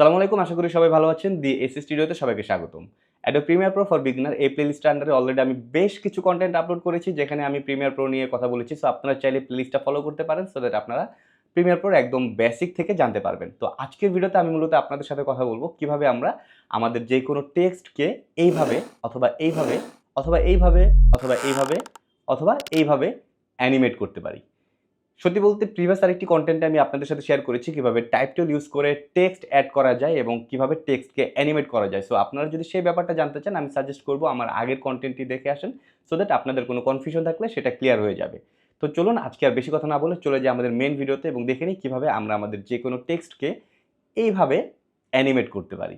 সালামু আলাইকুম, আশা করি সবাই ভালো আছেন। দি এসি স্টুডিওতে সবাইকে স্বাগতম। Adobe Premiere Pro for beginner এই প্লেলিস্টের আন্ডারে অলরেডি আমি বেশ কিছু কন্টেন্ট আপলোড করেছি, যেখানে আমি প্রিমিয়ার প্রো নিয়ে কথা বলেছি। সো আপনারা চাইলে প্লেলিস্টটা ফলো করতে পারেন সো দ্যাট আপনারা প্রিমিয়ার প্রোর একদম বেসিক থেকে জানতে পারবেন। তো আজকের ভিডিওতে আমি মূলত আপনাদের সাথে কথা বলব, কীভাবে আমরা আমাদের যে কোনো টেক্সটকে এইভাবে অথবা এইভাবে অথবা এইভাবে অথবা এইভাবে অথবা এইভাবে অ্যানিমেট করতে পারি। সত্যি বলতে প্রিভিয়াস আরেকটি কন্টেন্টে আমি আপনাদের সাথে শেয়ার করেছি কীভাবে টাইপ টুল ইউজ করে টেক্সট অ্যাড করা যায় এবং কীভাবে টেক্সটকে অ্যানিমেট করা যায়। সো আপনারা যদি সেই ব্যাপারটা জানতে চান, আমি সাজেস্ট করব আমার আগের কন্টেন্টটি দেখে আসেন সো দ্যাট আপনাদের কোনো কনফিউশন থাকলে সেটা ক্লিয়ার হয়ে যাবে। তো চলুন, আজকে আর বেশি কথা না বলে চলে যাই আমাদের মেন ভিডিওতে এবং দেখে নিই কীভাবে আমরা আমাদের যে কোনো টেক্সটকে এইভাবে অ্যানিমেট করতে পারি।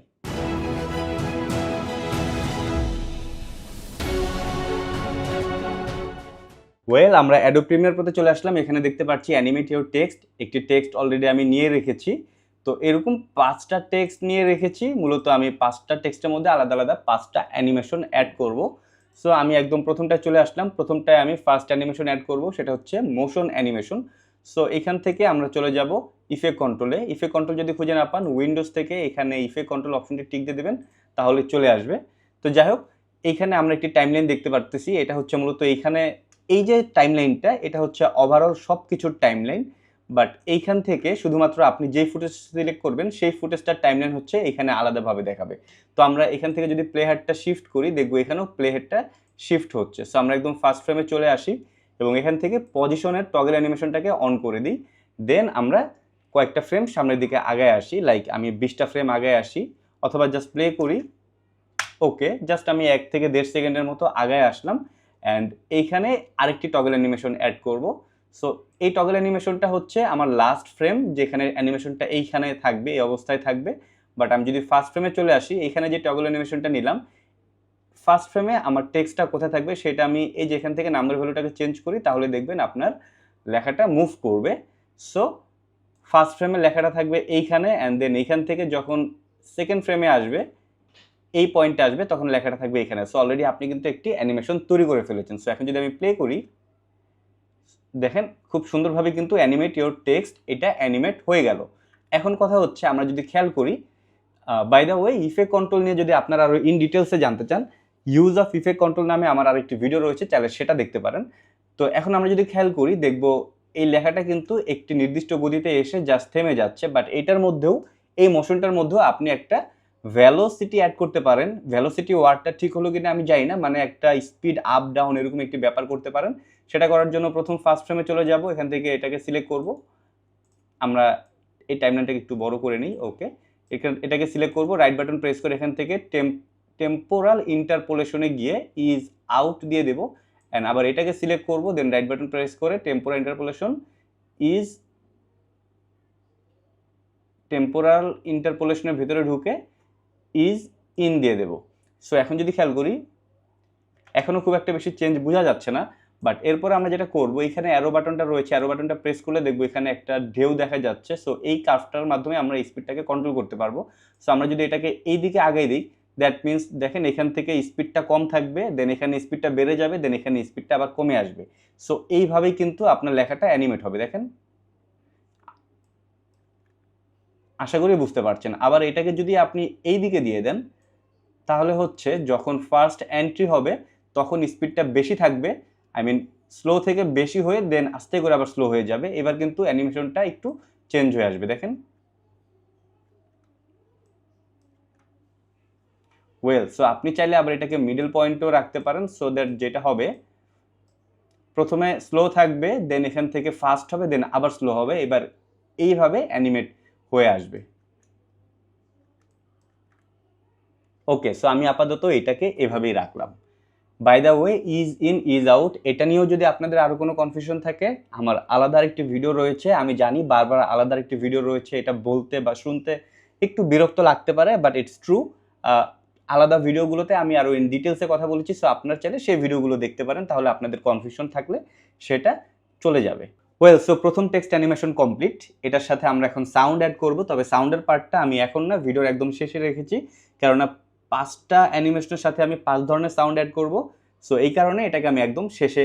ওয়েল আমরা অ্যাডো প্রিমিয়ার প্রতে চলে আসলাম। এখানে দেখতে পাচ্ছি অ্যানিমেট ইউর টেক্সট একটি টেক্সট অলরেডি আমি নিয়ে রেখেছি। তো এরকম পাঁচটা টেক্সট নিয়ে রেখেছি। মূলত আমি পাঁচটা টেক্সটের মধ্যে আলাদা আলাদা পাঁচটা অ্যানিমেশন অ্যাড করব। সো আমি একদম প্রথমটায় চলে আসলাম। প্রথমটায় আমি ফার্স্ট অ্যানিমেশন অ্যাড করব। সেটা হচ্ছে মোশন অ্যানিমেশন সো এখান থেকে আমরা চলে যাব ইফেক্ট কন্ট্রোলে ইফেক্ট কন্ট্রোল যদি খুঁজে না পান উইন্ডোজ থেকে এখানে ইফেক্ট কন্ট্রোল অপশনটি টিক দিয়ে দেবেন, তাহলে চলে আসবে। তো যাই হোক এইখানে আমরা একটি টাইমলাইন দেখতে পারতেছি। এটা হচ্ছে মূলত এইখানে এই যে টাইমলাইনটা এটা হচ্ছে ওভারঅল সব কিছুর টাইমলাইন বাট এইখান থেকে শুধুমাত্র আপনি যেই ফুটেজ সিলেক্ট করবেন, সেই ফুটেজটার টাইমলাইন হচ্ছে এখানে আলাদাভাবে দেখাবে। তো আমরা এখান থেকে যদি প্লে হেডটা শিফট করি, দেখব এখানেও প্লে হেডটা শিফট হচ্ছে। সো আমরা একদম ফার্স্ট ফ্রেমে চলে আসি এবং এখান থেকে পজিশনের টগল অ্যানিমেশনটাকে অন করে দিই। দেন আমরা কয়েকটা ফ্রেম সামনের দিকে আগায় আসি লাইক আমি বিশটা ফ্রেম আগায় আসি, অথবা জাস্ট প্লে করি। ওকে জাস্ট আমি এক থেকে দেড় সেকেন্ডের মতো আগায় আসলাম। অ্যান্ড এইখানে আরেকটি টগল অ্যানিমেশন অ্যাড করব। সো এই টগল অ্যানিমেশনটা হচ্ছে আমার লাস্ট ফ্রেম যেখানে অ্যানিমেশনটা এইখানে থাকবে, এই অবস্থায় থাকবে। বাট আমি যদি ফার্স্ট ফ্রেমে চলে আসি এইখানে যে টগল অ্যানিমেশনটা নিলাম ফার্স্ট ফ্রেমে আমার টেক্সটটা কোথায় থাকবে, সেটা আমি এই যেখান থেকে নাম্বার ভ্যালুটাকে চেঞ্জ করি, তাহলে দেখবেন আপনার লেখাটা মুভ করবে। সো ফার্স্ট ফ্রেমে লেখাটা থাকবে এইখানে অ্যান্ড দেন এইখান থেকে যখন সেকেন্ড ফ্রেমে আসবে এই পয়েন্টে আসবে, তখন লেখাটা থাকবে এখানে। সো অলরেডি আপনি কিন্তু একটি অ্যানিমেশন তৈরি করে ফেলেছেন। সো এখন যদি আমি প্লে করি, দেখেন খুব সুন্দরভাবে কিন্তু অ্যানিমেট ইওর টেক্সট এটা অ্যানিমেট হয়ে গেল। এখন কথা হচ্ছে, আমরা যদি খেয়াল করি by the way effect control নিয়ে যদি আপনারা আরও ইন ডিটেলসে জানতে চান ইউজ অফ ইফেক্ট কন্ট্রোল নামে আমার আরেকটি ভিডিও রয়েছে, চাইলে সেটা দেখতে পারেন। তো, এখন আমরা যদি খেয়াল করি, দেখব এই লেখাটা কিন্তু একটি নির্দিষ্ট গতিতে এসে জাস্ট থেমে যাচ্ছে বাট এটার মধ্যেও, এই মোশনটার মধ্যেও আপনি একটা ভ্যালোসিটি অ্যাড করতে পারেন। ভ্যালোসিটি ওয়ার্ডটা ঠিক হলো কিনা আমি জানি না মানে একটা স্পিড আপ ডাউন এরকম একটি ব্যাপার করতে পারেন। সেটা করার জন্য প্রথম ফার্স্ট ফ্রেমে চলে যাব, এখান থেকে এটাকে সিলেক্ট করব। আমরা এই টাইমলাইনটাকে একটু বড় করে নিই ওকে এখান, এটাকে সিলেক্ট করব রাইট বাটন প্রেস করে এখান থেকে টেম্পোরাল ইন্টারপোলেশনে গিয়ে ইজ আউট দিয়ে দেবো। অ্যান্ড আবার এটাকে সিলেক্ট করব দেন রাইট বাটন প্রেস করে টেম্পোরাল ইন্টারপোলেশন ইজ টেম্পোরাল ইন্টারপোলেশনের ভিতরে ঢুকে ইজ ইন দিয়ে দেবো। সো এখন যদি খেয়াল করি এখনও খুব একটা বেশি চেঞ্জ বোঝা যাচ্ছে না বাট এরপরে আমরা যেটা করব, এখানে অ্যারো বাটনটা রয়েছে অ্যারো বাটনটা প্রেস করলে দেখব এখানে একটা ঢেউ দেখা যাচ্ছে। সো এই কার্ভটার মাধ্যমে আমরা স্পিডটাকে কন্ট্রোল করতে পারব। সো আমরা যদি এটাকে এই দিকে আগাই দিই দ্যাট মিনস দেখেন এখান থেকে স্পিডটা কম থাকবে দেন এখানে স্পিডটা বেড়ে যাবে দেন এখানে স্পিডটা আবার কমে আসবে। সো এইভাবেই কিন্তু আপনার লেখাটা অ্যানিমেট হবে, দেখেন। আশা করি বুঝতে পারছেন। আবার এটাকে যদি আপনি এই দিকে দিয়ে দেন, তাহলে হচ্ছে যখন ফার্স্ট এন্ট্রি হবে, তখন স্পিডটা বেশি থাকবে। আই মিন স্লো থেকে বেশি হয়ে দেন আস্তে করে আবার স্লো হয়ে যাবে। এবার কিন্তু অ্যানিমেশনটা একটু চেঞ্জ হয়ে আসবে, দেখেন। ওয়েল সো আপনি চাইলে আবার এটাকে মিডল পয়েন্টও রাখতে পারেন সো দ্যাট যেটা হবে, প্রথমে স্লো থাকবে দেন এখান থেকে ফাস্ট হবে দেন আবার স্লো হবে। এবার এইভাবে অ্যানিমেট হয়ে আসবে। ওকে সো আমি আপাতত এটাকে এভাবেই রাখলাম। By the way ease in ease out এটা নিয়েও যদি আপনাদের আরও কোনো কনফিউশন থাকে, আমার আলাদা একটি ভিডিও রয়েছে, আমি জানি বারবার আলাদা একটি ভিডিও রয়েছে, এটা বলতে বা শুনতে একটু বিরক্ত লাগতে পারে বাট ইটস ট্রু আলাদা ভিডিওগুলোতে আমি আরও ইন ডিটেলসে কথা বলেছি সো আপনার চাইলে সেই ভিডিওগুলো দেখতে পারেন, তাহলে আপনাদের কনফিউশন থাকলে সেটা চলে যাবে। ওয়েল সো প্রথম টেক্সট অ্যানিমেশন কমপ্লিট এটার সাথে আমরা এখন সাউন্ড অ্যাড করব, তবে সাউন্ডের পার্টটা আমি এখন না ভিডিওর একদম শেষে রেখেছি। কেননা পাঁচটা অ্যানিমেশনের সাথে আমি পাঁচ ধরনের সাউন্ড অ্যাড করব। সো এই কারণে এটাকে আমি একদম শেষে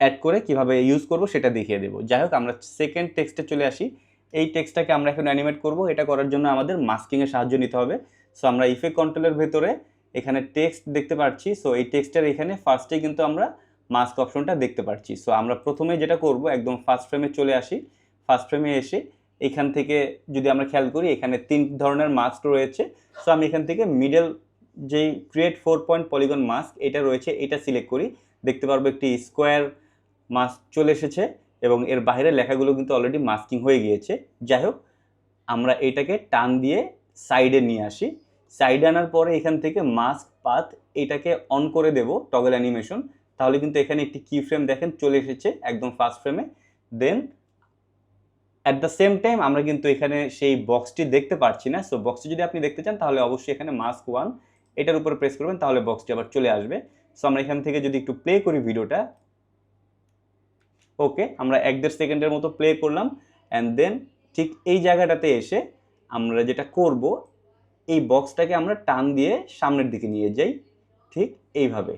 অ্যাড করে কীভাবে ইউজ করব সেটা দেখিয়ে দেবো। যাই হোক, আমরা সেকেন্ড টেক্সটে চলে আসি। এই টেক্সটটাকে আমরা এখন অ্যানিমেট করব। এটা করার জন্য আমাদের মাস্কিংয়ের সাহায্য নিতে হবে। সো আমরা ইফেক্ট কন্ট্রোলের ভেতরে এখানে টেক্সট দেখতে পাচ্ছি। সো এই টেক্সটের এখানে ফার্স্টে কিন্তু আমরা মাস্ক অপশনটা দেখতে পাচ্ছি সো আমরা প্রথমে যেটা করব, একদম ফার্স্ট ফ্রেমে চলে আসি। ফার্স্ট ফ্রেমে এসে এখান থেকে যদি আমরা খেয়াল করি, এখানে তিন ধরনের মাস্ক রয়েছে। সো আমি এখান থেকে মিডল যেই create four point polygon mask এটা রয়েছে, এটা সিলেক্ট করি। দেখতে পারব একটি স্কোয়ার মাস্ক চলে এসেছে এবং এর বাইরের লেখাগুলো কিন্তু অলরেডি মাস্কিং হয়ে গিয়েছে। যাই হোক, আমরা এটাকে টান দিয়ে সাইডে নিয়ে আসি। সাইডে আনার পরে এখান থেকে মাস্ক পাথ এটাকে অন করে দেব টগল অ্যানিমেশন তাহলে কিন্তু এখানে একটি কি ফ্রেম দেখেন, চলে এসেছে একদম ফার্স্ট ফ্রেমে then at the same time আমরা কিন্তু এখানে সেই বক্সটি দেখতে পাচ্ছি না। সো বক্সটি যদি আপনি দেখতে চান, তাহলে অবশ্যই এখানে মাস্ক ওয়ান এটার উপরে প্রেস করবেন, তাহলে বক্সটি আবার চলে আসবে। সো আমরা এখান থেকে যদি একটু প্লে করি ভিডিওটা। ওকে আমরা এক দেড় সেকেন্ডের মতো প্লে করলাম। অ্যান্ড দেন ঠিক এই জায়গাটাতে এসে আমরা যেটা করব, এই বক্সটাকে আমরা টান দিয়ে সামনের দিকে নিয়ে যাই। ঠিক এইভাবে।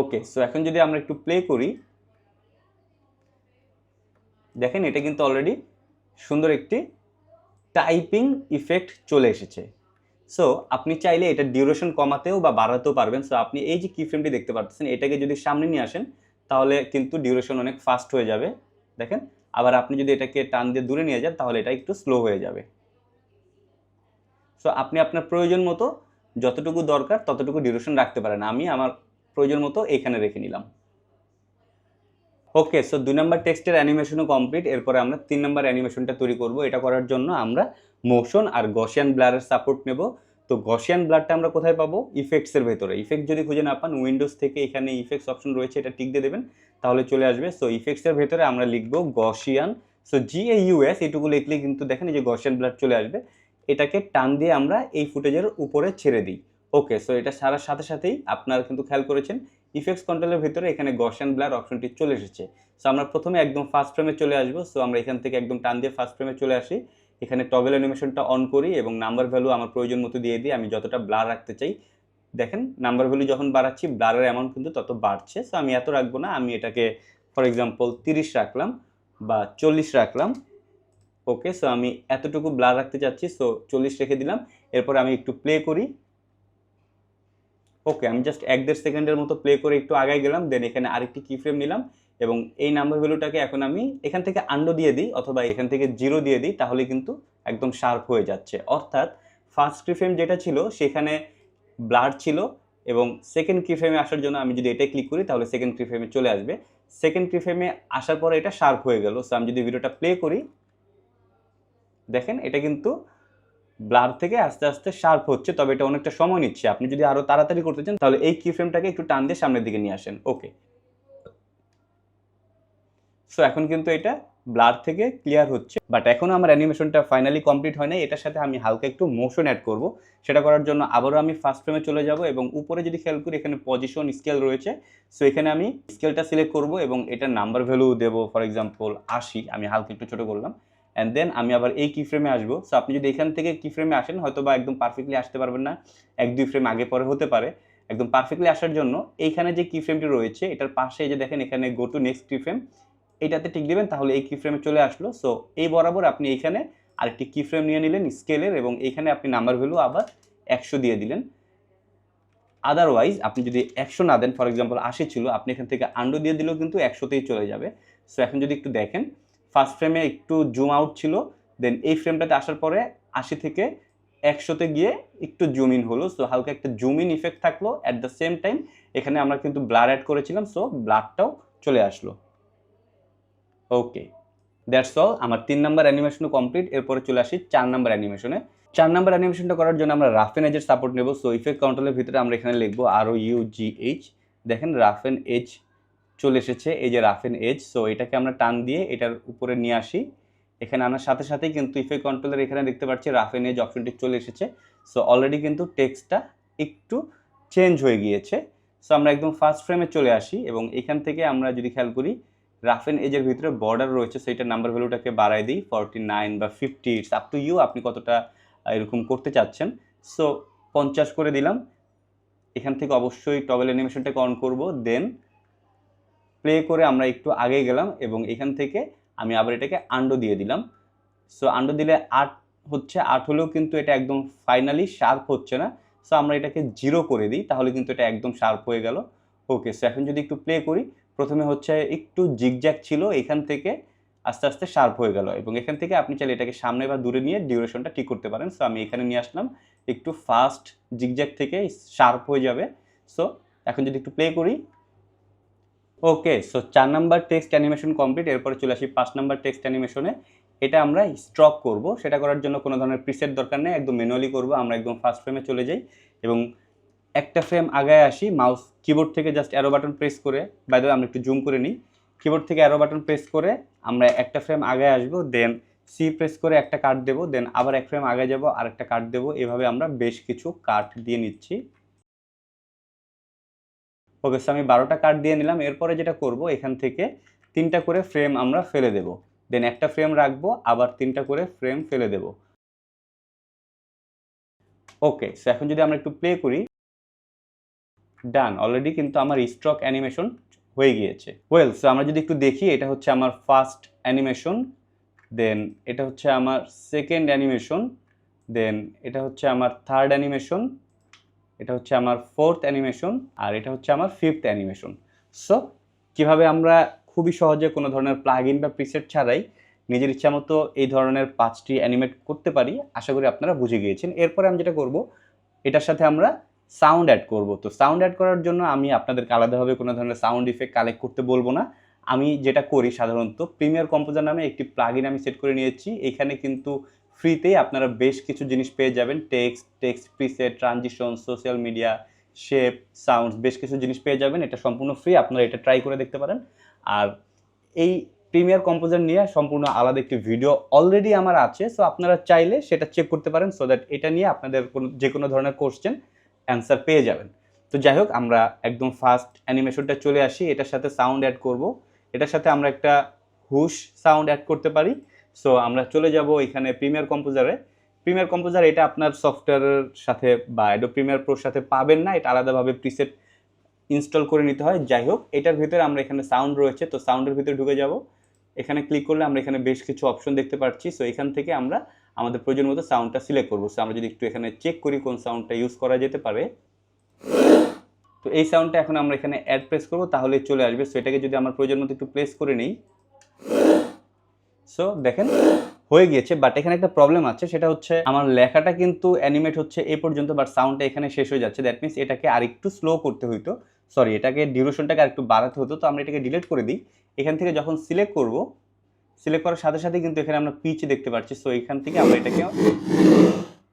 ওকে সো এখন যদি আমরা একটু প্লে করি, দেখেন এটা কিন্তু অলরেডি সুন্দর একটি টাইপিং ইফেক্ট চলে এসেছে। সো আপনি চাইলে এটা ডিউরেশন কমাতেও বা বাড়াতেও পারবেন। সো আপনি এই যে কি ফ্রেমটি দেখতে পাচ্ছেন এটাকে যদি সামনে নিয়ে আসেন, তাহলে কিন্তু ডিউরেশন অনেক ফাস্ট হয়ে যাবে। দেখেন, আবার আপনি যদি এটাকে টান দিয়ে দূরে নিয়ে যান, তাহলে এটা একটু স্লো হয়ে যাবে। সো আপনি আপনার প্রয়োজন মতো যতটুকু দরকার, ততটুকু ডিউরেশন রাখতে পারেন। আমি আমার প্রয়োজন মতো এখানে রেখে নিলাম। ওকে সো দুই নম্বর টেক্সটের অ্যানিমেশনও কমপ্লিট এরপরে আমরা তিন নম্বর অ্যানিমেশনটা তৈরি করব। এটা করার জন্য আমরা মোশন আর গসিয়ান ব্লারের সাপোর্ট নেব। তো গসিয়ান ব্লারটা আমরা কোথায় পাবো? ইফেক্টসের ভেতরে। ইফেক্ট যদি খুঁজে না পান উইন্ডোজ থেকে এখানে ইফেক্টস অপশন রয়েছে, এটা টিক দিয়ে দেবেন, তাহলে চলে আসবে। সো ইফেক্টসের ভেতরে আমরা লিখব Gaussian so G A US এটুকু লিখলে কিন্তু দেখেন এই যে গসিয়ান ব্লার চলে আসবে। এটাকে টান দিয়ে আমরা এই ফুটেজের উপরে ছেড়ে দিই। ওকে সো এটা সারার সাথে সাথেই আপনারা কিন্তু খেয়াল করেছেন ইফেক্টস কন্ট্রোলের ভিতরে এখানে গসিয়ান ব্লার অপশনটি চলে এসেছে। সো আমরা প্রথমে একদম ফার্স্ট ফ্রেমে চলে আসব সো আমরা এখান থেকে একদম টান দিয়ে ফার্স্ট ফ্রেমে চলে আসি। এখানে টগল অ্যানিমেশনটা অন করি এবং নাম্বার ভ্যালু আমার প্রয়োজন মতো দিয়ে দিই, আমি যতটা ব্লার রাখতে চাই। দেখেন নাম্বার ভ্যালু যখন বাড়াচ্ছি ব্লারের অ্যামাউন্ট কিন্তু তত বাড়ছে সো আমি এত রাখব না, আমি এটাকে ফর এক্সাম্পল তিরিশ রাখলাম বা চল্লিশ রাখলাম। ওকে সো আমি এতটুকু ব্লার রাখতে চাচ্ছি সো চল্লিশ রেখে দিলাম। এরপর আমি একটু প্লে করি। ওকে আমি জাস্ট এক দেড় সেকেন্ডের মতো প্লে করে একটু আগায় গেলাম দেন এখানে আরেকটি কি ফ্রেম নিলাম, এবং এই নাম্বার ভ্যালুটাকে এখন আমি এখান থেকে আন্ডো দিয়ে দিই, অথবা এখান থেকে জিরো দিয়ে দিই, তাহলে কিন্তু একদম শার্প হয়ে যাচ্ছে। অর্থাৎ ফার্স্ট কি ফ্রেম যেটা ছিল, সেখানে ব্লার ছিল, এবং সেকেন্ড কি ফ্রেমে আসার জন্য আমি যদি এটা ক্লিক করি, তাহলে সেকেন্ড কি ফ্রেমে চলে আসবে। সেকেন্ড কি ফ্রেমে আসার পরে এটা শার্প হয়ে গেল সো আমি যদি ভিডিওটা প্লে করি, দেখেন এটা কিন্তু ব্লার থেকে আস্তে আস্তে শার্প হচ্ছে, তবে এটা অনেকটা সময় নিচ্ছে। আপনি যদি আরও তাড়াতাড়ি করতে চান, তাহলে এই কি ফ্রেমটাকে একটু টান দিয়ে সামনের দিকে নিয়ে আসেন। ওকে সো এখন কিন্তু এটা ব্লার থেকে ক্লিয়ার হচ্ছে। বাট এখনও আমার অ্যানিমেশনটা ফাইনালি কমপ্লিট হয় নাই। এটার সাথে আমি হালকা একটু মোশন অ্যাড করব। সেটা করার জন্য আবারও আমি ফার্স্ট ফ্রেমে চলে যাব এবং উপরে যদি খেয়াল করি, এখানে পজিশন স্কেল রয়েছে। সো এখানে আমি স্কেলটা সিলেক্ট করব এবং এটা নাম্বার ভ্যালু দেবো। ফর এক্সাম্পল আশি। আমি হালকা একটু ছোটো করলাম। অ্যান্ড দেন আমি আবার এই কি ফ্রেমে আসব। সো আপনি যদি এখান থেকে কি ফ্রেমে আসেন, হয়তো বা একদম পারফেক্টলি আসতে পারবেন না। এক, দুই ফ্রেম আগে, পরে হতে পারে। একদম পারফেক্টলি আসার জন্য এইখানে যে কি ফ্রেমটি রয়েছে, এটার পাশে যে দেখেন, এখানে go to next key frame এটাতে টিক দেবেন, তাহলে এই কি ফ্রেমে চলে আসলো। সো এই বরাবর আপনি এইখানে আরেকটি কি ফ্রেম নিয়ে নিলেন স্কেলের এবং এইখানে আপনি নাম্বার ভ্যালু আবার একশো দিয়ে দিলেন। আদারওয়াইজ আপনি যদি একশো না দেন ফর এক্সাম্পল আশি ছিল, আপনি এখান থেকে আন্ডো দিয়ে দিলেও কিন্তু একশোতেই চলে যাবে। সো এখন যদি একটু দেখেন ফার্স্ট ফ্রেমে একটু জুম আউট ছিল দেন এই ফ্রেমটাতে আসার পরে আশি থেকে একশোতে গিয়ে একটু জুম ইন হলো। সো হালকা একটা জুম ইন ইফেক্ট থাকল অ্যাট দ্য সেম টাইম এখানে আমরা কিন্তু ব্লার অ্যাড করেছিলাম সো ব্লারটাও চলে আসলো। ওকে দ্যাটস অল আমার তিন নাম্বার অ্যানিমেশনও কমপ্লিট এরপরে চলে আসি চার নাম্বার অ্যানিমেশনে চার নাম্বার অ্যানিমেশনটা করার জন্য আমরা রাফ এন এজের সাপোর্ট নেব। সো ইফেক্ট কাউন্টারের ভিতরে আমরা এখানে লিখব আরও ইউ জি এইচ দেখেন রাফ এন এজ চলে এসেছে, এই যে রাফ এন এজ সো এটাকে আমরা টান দিয়ে এটার উপরে নিয়ে আসি। এখানে আনার সাথে সাথেই কিন্তু ইফেক্ট কন্ট্রোলের এখানে দেখতে পাচ্ছি রাফ এন এজ অপশনটি চলে এসেছে। সো অলরেডি কিন্তু টেক্সটটা একটু চেঞ্জ হয়ে গিয়েছে। সো আমরা একদম ফার্স্ট ফ্রেমে চলে আসি এবং এখান থেকে আমরা যদি খেয়াল করি রাফ রাফেন এজের ভিতরে বর্ডার রয়েছে সেইটা নাম্বার ভ্যালুটাকে বাড়াই দিই ফর্টি নাইন বা fifty it's up to you আপনি কতটা এরকম করতে চাচ্ছেন। সো পঞ্চাশ করে দিলাম। এখান থেকে অবশ্যই টগল অ্যানিমেশনটাকে অন করব দেন প্লে করে আমরা একটু আগে গেলাম এবং এখান থেকে আমি আবার এটাকে আন্ডো দিয়ে দিলাম। সো আন্ডো দিলে আট হচ্ছে, আট হলেও কিন্তু এটা একদম ফাইনালি শার্প হচ্ছে না। সো আমরা এটাকে জিরো করে দিই, তাহলে কিন্তু এটা একদম শার্প হয়ে গেল। ওকে সো এখন যদি একটু প্লে করি, প্রথমে হচ্ছে একটু জিগজ্যাক ছিল, এখান থেকে আস্তে আস্তে শার্প হয়ে গেল এবং এখান থেকে আপনি চাইলে এটাকে সামনে বা দূরে নিয়ে ডিউরেশনটা ঠিক করতে পারেন। সো আমি এখানে নিয়ে আসলাম, একটু ফাস্ট জিগজ্যাক থেকে শার্প হয়ে যাবে। সো এখন যদি একটু প্লে করি ওকে সো চার নাম্বার টেক্সট অ্যানিমেশন কমপ্লিট এরপরে চলে আসি পাঁচ নাম্বার টেক্সট অ্যানিমেশনে এটা আমরা স্ট্রক করব, সেটা করার জন্য কোনো ধরনের প্রিসেট দরকার নেই, একদম ম্যানুয়ালি করব, আমরা একদম ফার্স্ট ফ্রেমে চলে যাই। এবং একটা ফ্রেম আগায় আসি মাউস কিবোর্ড থেকে জাস্ট অ্যারো বাটন প্রেস করে বাইরে আমরা একটু জুম করে নিই। কিবোর্ড থেকে অ্যারো বাটন প্রেস করে, আমরা একটা ফ্রেম আগায় আসব দেন সি প্রেস করে একটা কাট দেবো দেন আবার এক ফ্রেম আগে যাব আর একটা কাট দেবো। এভাবে আমরা বেশ কিছু কাট দিয়ে নিচ্ছি। ওকে সো আমি বারোটা কাট দিয়ে নিলাম, এরপরে যেটা করব, এখান থেকে তিনটা করে ফ্রেম আমরা ফেলে দেব। দেন একটা ফ্রেম রাখব, আবার তিনটা করে ফ্রেম ফেলে দেব। ওকে সো এখন যদি আমরা একটু প্লে করি ডান অলরেডি কিন্তু আমার স্ট্রক অ্যানিমেশন হয়ে গিয়েছে। ওয়েল সো আমরা যদি একটু দেখি, এটা হচ্ছে আমার ফার্স্ট অ্যানিমেশন দেন এটা হচ্ছে আমার সেকেন্ড অ্যানিমেশন দেন এটা হচ্ছে আমার থার্ড অ্যানিমেশন এটা হচ্ছে আমার ফোর্থ অ্যানিমেশন আর এটা হচ্ছে আমার ফিফথ অ্যানিমেশন সো কীভাবে আমরা খুবই সহজে কোনো ধরনের প্লাগ ইন বা প্রিসেট ছাড়াই নিজের ইচ্ছা মতো এই ধরনের পাঁচটি অ্যানিমেট করতে পারি, আশা করি আপনারা বুঝে গিয়েছেন। এরপরে আমি যেটা করব, এটার সাথে আমরা সাউন্ড অ্যাড করব। তো সাউন্ড অ্যাড করার জন্য আমি আপনাদেরকে আলাদাভাবে কোনো ধরনের সাউন্ড ইফেক্ট কালেক্ট করতে বলব না। আমি যেটা করি সাধারণত প্রিমিয়ার কম্পোজার নামে একটি প্লাগ ইন আমি সেট করে নিয়েছি। এখানে কিন্তু ফ্রিতেই আপনারা বেশ কিছু জিনিস পেয়ে যাবেন। Text text preset, transition, social media, shape, sounds, বেশ কিছু জিনিস পেয়ে যাবেন। এটা সম্পূর্ণ ফ্রি, আপনারা এটা ট্রাই করে দেখতে পারেন। আর এই প্রিমিয়ার কম্পোজার নিয়ে সম্পূর্ণ আলাদা একটি ভিডিও অলরেডি আমার আছে, সো আপনারা চাইলে সেটা চেক করতে পারেন, সো দ্যাট এটা নিয়ে আপনাদের কোনো, যে কোনো ধরনের কোশ্চেন অ্যান্সার পেয়ে যাবেন। তো যাই হোক, আমরা একদম ফার্স্ট অ্যানিমেশনটা চলে আসি। এটার সাথে সাউন্ড অ্যাড করব। এটার সাথে আমরা একটা হুশ সাউন্ড অ্যাড করতে পারি। সো আমরা চলে যাব এখানে প্রিমিয়ার কম্পোজারে প্রিমিয়ার কম্পোজার এটা আপনার সফটওয়্যারের সাথে বা এডো প্রিমিয়ার প্রোর সাথে পাবেন না, এটা আলাদাভাবে প্রিসেট ইনস্টল করে নিতে হয়। যাই হোক, এটার ভিতরে আমরা এখানে সাউন্ড রয়েছে, তো সাউন্ডের ভিতরে ঢুকে যাব। এখানে ক্লিক করলে আমরা এখানে বেশ কিছু অপশন দেখতে পাচ্ছি। সো এখান থেকে আমরা আমাদের প্রয়োজন মতো সাউন্ডটা সিলেক্ট করব। সো আমরা যদি একটু এখানে চেক করি কোন সাউন্ডটা ইউজ করা যেতে পারে। তো এই সাউন্ডটা এখন আমরা এখানে অ্যাড প্রেস করব, তাহলে চলে আসবে। সো এটাকে যদি আমার প্রয়োজন মতো একটু প্লেস করে নিই। সো দেখেন, হয়ে গিয়েছে বাট এখানে একটা প্রবলেম আছে, সেটা হচ্ছে আমার লেখাটা কিন্তু অ্যানিমেট হচ্ছে এই পর্যন্ত বাট সাউন্ডটা এখানে শেষ হয়ে যাচ্ছে। দ্যাট মিনস এটাকে আরেকটু স্লো করতে হইতো। সরি এটাকে ডিউরেশনটাকে আরেকটু বাড়াতে হতো, তো আমরা এটাকে ডিলিট করে দিই। এখান থেকে যখন সিলেক্ট করব সিলেক্ট করার সাথে সাথে কিন্তু এখানে আমরা পিচ দেখতে পাচ্ছি। সো এখান থেকে আমরা এটাকে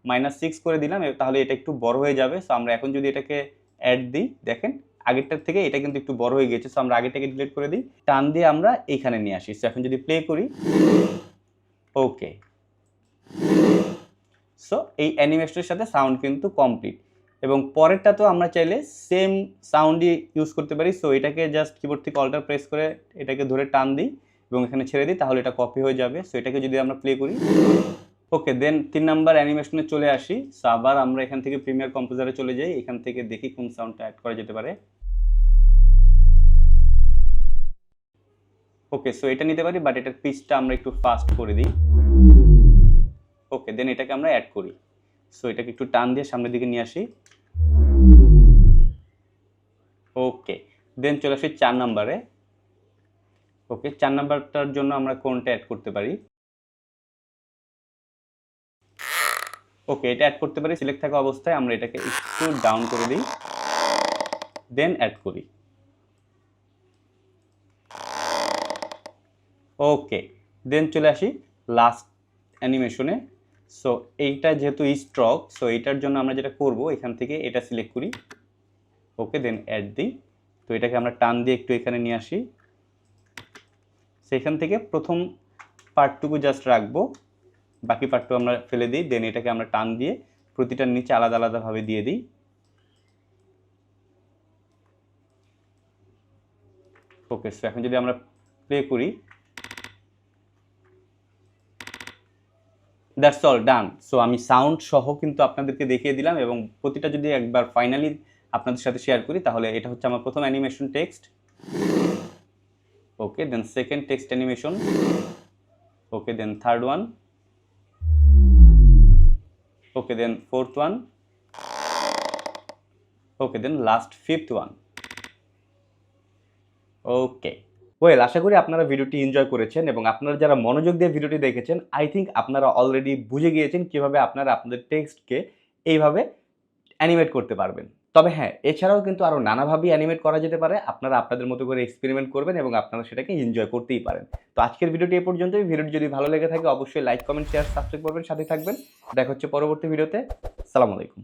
মাইনাস সিক্স করে দিলাম তাহলে এটা একটু বড় হয়ে যাবে। সো আমরা এখন যদি এটাকে অ্যাড দিই, দেখেন আগেরটার থেকে এটা কিন্তু একটু বড় হয়ে গেছে সো আমরা আগেরটাকে ডিলিট করে দিই। টান দিয়ে আমরা এইখানে নিয়ে আসি। সো এখন যদি প্লে করি ওকে সো এই অ্যানিমেশনের সাথে সাউন্ড কিন্তু কমপ্লিট এবং পরেরটা তো আমরা চাইলে সেম সাউন্ডই ইউজ করতে পারি। সো এটাকে জাস্ট কিবোর্ড থেকে অল্টার প্রেস করে এটাকে ধরে টান দিই এবং এখানে ছেড়ে দিই, তাহলে এটা কপি হয়ে যাবে। সো এটাকে যদি আমরা প্লে করি ওকে দেন তিন নাম্বার অ্যানিমেশনে চলে আসি। সো আবার আমরা এখান থেকে প্রিমিয়ার কম্পোজারে চলে যাই। এখান থেকে দেখি কোন সাউন্ডটা অ্যাড করা যেতে পারে। ওকে সো এটা নিতে পারি বাট এটার পিচটা আমরা একটু ফাস্ট করে দিই। ওকে দেন এটাকে আমরা অ্যাড করি। সো এটাকে একটু টান দিয়ে সামনের দিকে নিয়ে আসি। ওকে দেন চলে আসি চার নাম্বারে। ওকে চার নাম্বারটার জন্য আমরা কোনটা অ্যাড করতে পারি? ওকে, এটা অ্যাড করতে পারি সিলেক্ট থাকা অবস্থায় আমরা এটাকে একটু ডাউন করে দিই দেন অ্যাড করি। ওকে দেন চলে আসি লাস্ট অ্যানিমেশনে সো এইটা যেহেতু স্ট্রক সো এইটার জন্য আমরা যেটা করব, এখান থেকে এটা সিলেক্ট করি। ওকে দেন অ্যাড দিই। তো এটাকে আমরা টান দিয়ে একটু এখানে নিয়ে আসি। সেখান থেকে প্রথম পার্টটুকু জাস্ট রাখব। বাকি পার্টটু আমরা ফেলে দিই দেন এটাকে আমরা টান দিয়ে প্রতিটার নিচে আলাদা আলাদাভাবে দিয়ে দিই। ওকে সো এখন যদি আমরা প্লে করি দ্যাটস অল ডান সো আমি সাউন্ড সহ কিন্তু আপনাদেরকে দেখিয়ে দিলাম এবং প্রতিটা যদি একবার ফাইনালি আপনাদের সাথে শেয়ার করি, তাহলে এটা হচ্ছে আমার প্রথম animation text okay then second text animation okay then third one. Okay, then fourth one. Okay, then last fifth one. Okay well আশা করি আপনারা ভিডিওটি এনজয় করেছেন এবং আপনারা যারা মনোযোগ দিয়ে ভিডিওটি দেখেছেন আই থিঙ্ক আপনারা অলরেডি বুঝে গিয়েছেন কীভাবে আপনারা আপনাদের টেক্সটকে এইভাবে অ্যানিমেট করতে পারবেন। তবে হ্যাঁ এছাড়াও কিন্তু আরও নানাভাবেই অ্যানিমেট করা যেতে পারে। আপনারা আপনাদের মতো করে এক্সপেরিমেন্ট করবেন এবং আপনারা সেটাকে এনজয় করতেই পারেন। তো আজকের ভিডিওটি এ পর্যন্তই। ভিডিওটি যদি ভালো লেগে থাকে, অবশ্যই লাইক কমেন্ট শেয়ার সাবস্ক্রাইব করবেন। সাথে থাকবেন। দেখা হচ্ছে পরবর্তী ভিডিওতে। সালাম আলাইকুম।